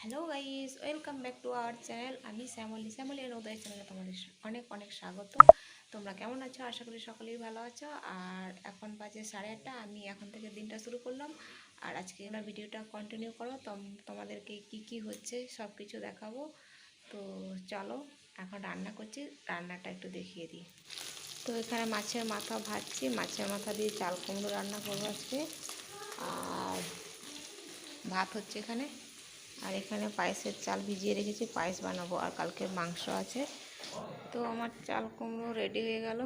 Hello guys, welcome back to our channel. আমি শ্যামলী। শ্যামলী এর উদয় চ্যানেলে তোমাদের অনেক অনেক স্বাগত। তোমরা কেমন আছো? আশা করি সকলেই ভালো আছো। আর এখন বাজে সাড়ে আটটা। আমি এখন থেকে দিনটা শুরু করলাম। আর আজকে আমরা ভিডিওটা কন্টিনিউ করব। তোমাদেরকে কি কি হচ্ছে সব কিছু দেখাবো। তো চলো, এখন রান্না করছি। রান্নাটা একটু দেখিয়ে দিই। তো এখানে মাছের মাথা ভাজছি। মাছের মাথা দিয়ে চাল কুমড়ো রান্না করব আজকে। আর ভাত হচ্ছে এখানে। আর এখানে পায়েসের চাল ভিজিয়ে রেখেছি, পায়েস বানাবো আর কালকে মাংস আছে। তো আমার চাল কুমড়ো রেডি হয়ে গেল।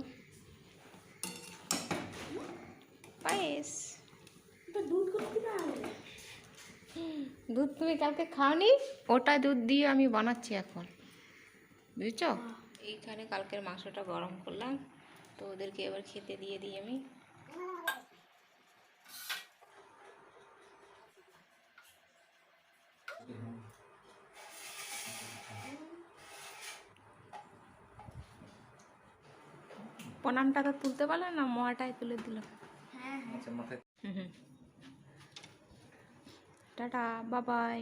পায়েস। দুধ তুমি কালকে খাওনি? ওটা দুধ দিয়ে আমি বানাচ্ছি এখন। বুঝছ? এইখানে কালকের মাংসটা গরম করলাম, তো ওদেরকে এবার খেতে দিয়ে দিই আমি। প্রণামটা তো তুলতে পারলে না মোয়াটাই তুলে দিল। হুম হুম। টাটা বাবাই।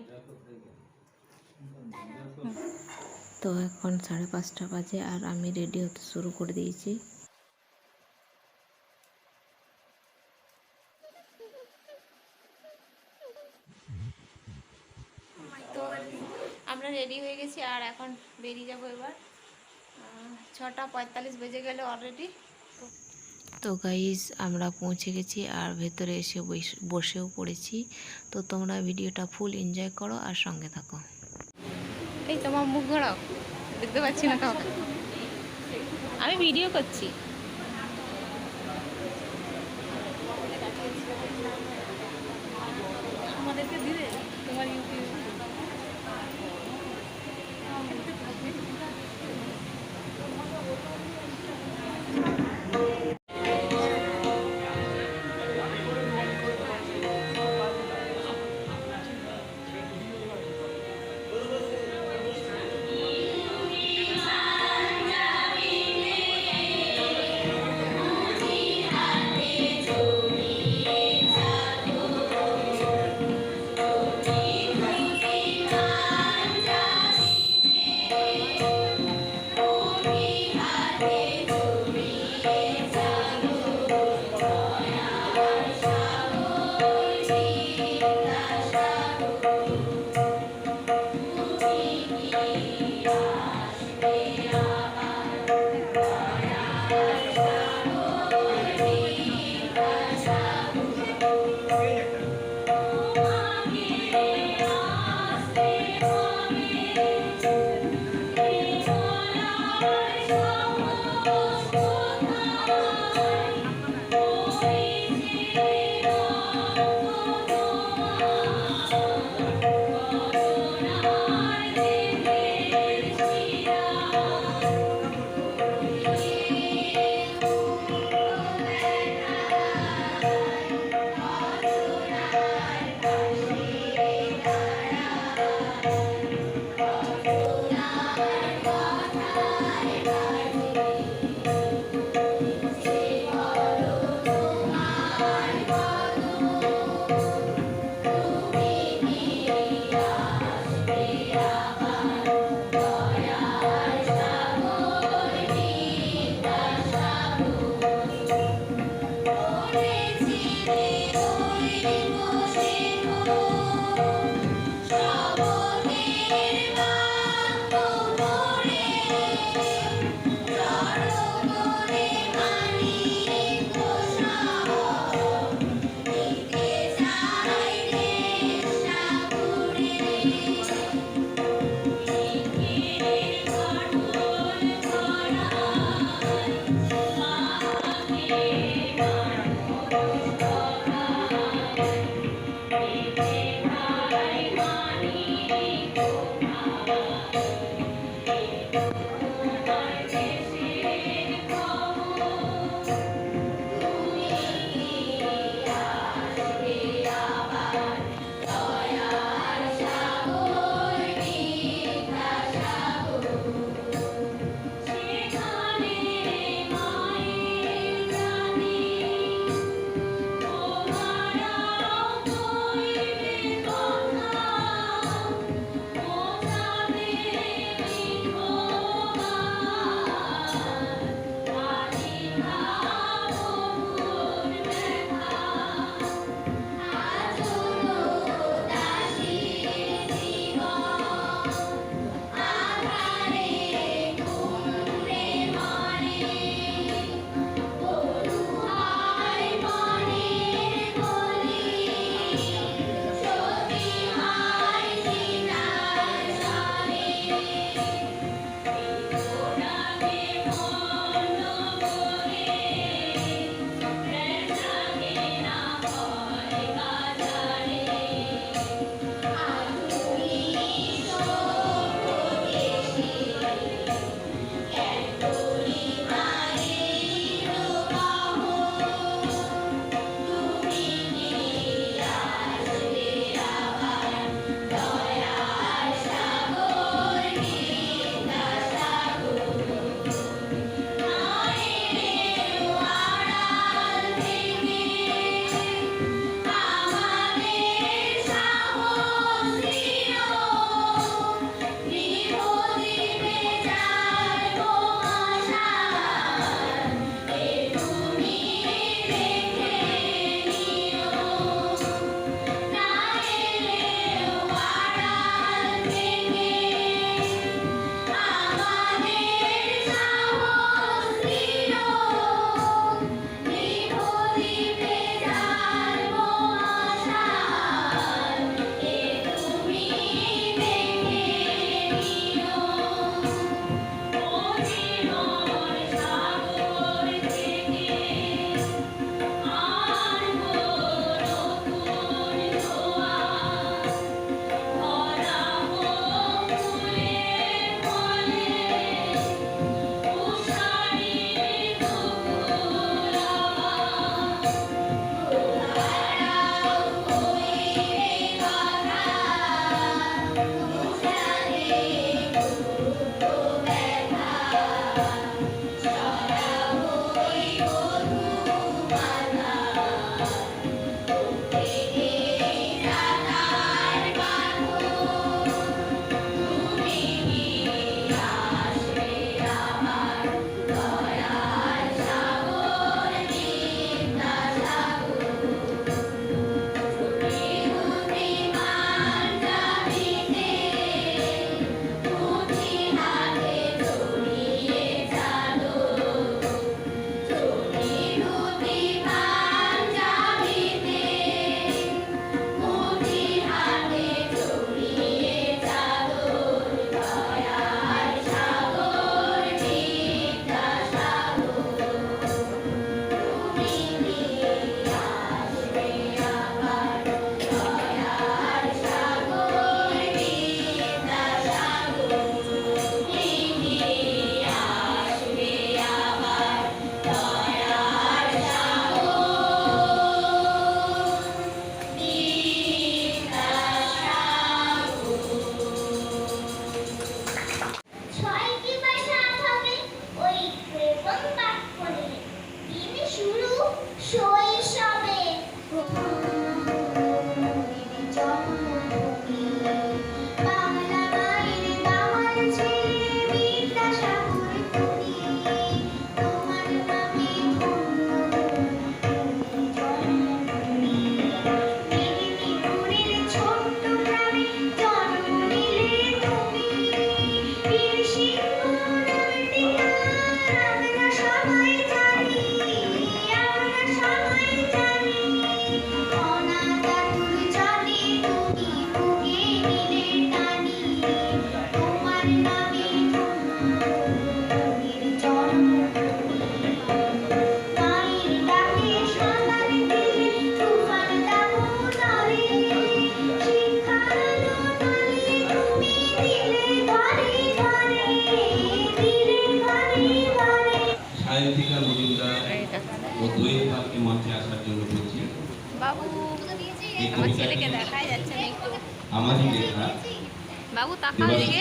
তো এখন সাড়ে পাঁচটা বাজে আর আমি রেডি হতে শুরু করে দিয়েছি। আমরা রেডি হয়ে গেছি আর এখন বেরিয়ে যাব এবার। ছটা পঁয়তাল্লিশ বেজে গেলে অলরেডি তো গাইজ আমরা পৌঁছে গেছি আর ভেতরে এসে বইস- বসেও পড়েছি। তো তোমরা ভিডিওটা ফুল এনজয় করো আর সঙ্গে থাকো। এই তোমার মুখ ঘোরাও। দেখতে পাচ্ছি না কাউকে। আমি ভিডিও করছি।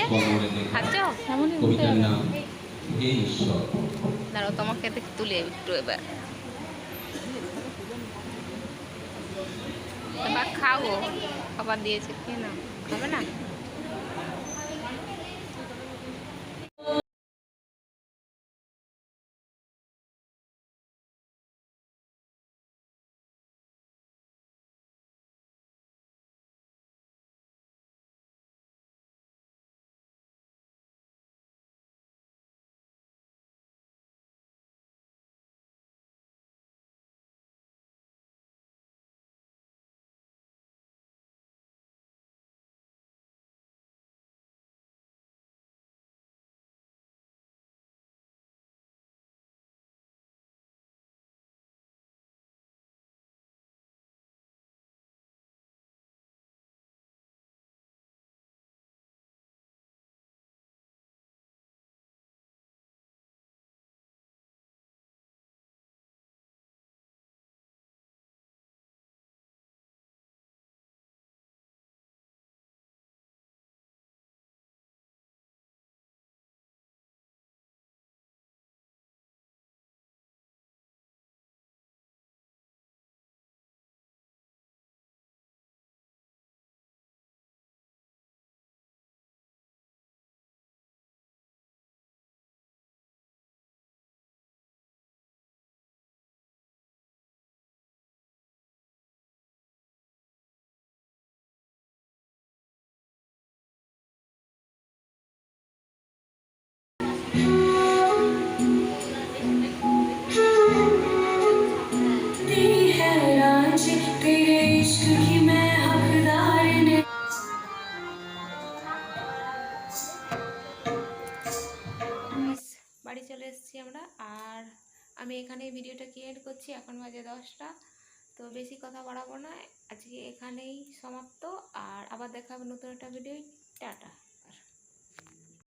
কোমরে লেখা কবিতার নাম হে তোমাকে তুলে একটু এবার। এবার খাও খাবার দিয়েছে খেয়ে নাও। খাবে না? করছি, এখন বাজে দশটা। তো বেশি কথা বাড়াবো না। আজকে এখানেই সমাপ্ত। আর আবার দেখা হবে নতুন একটা ভিডিও টাটা।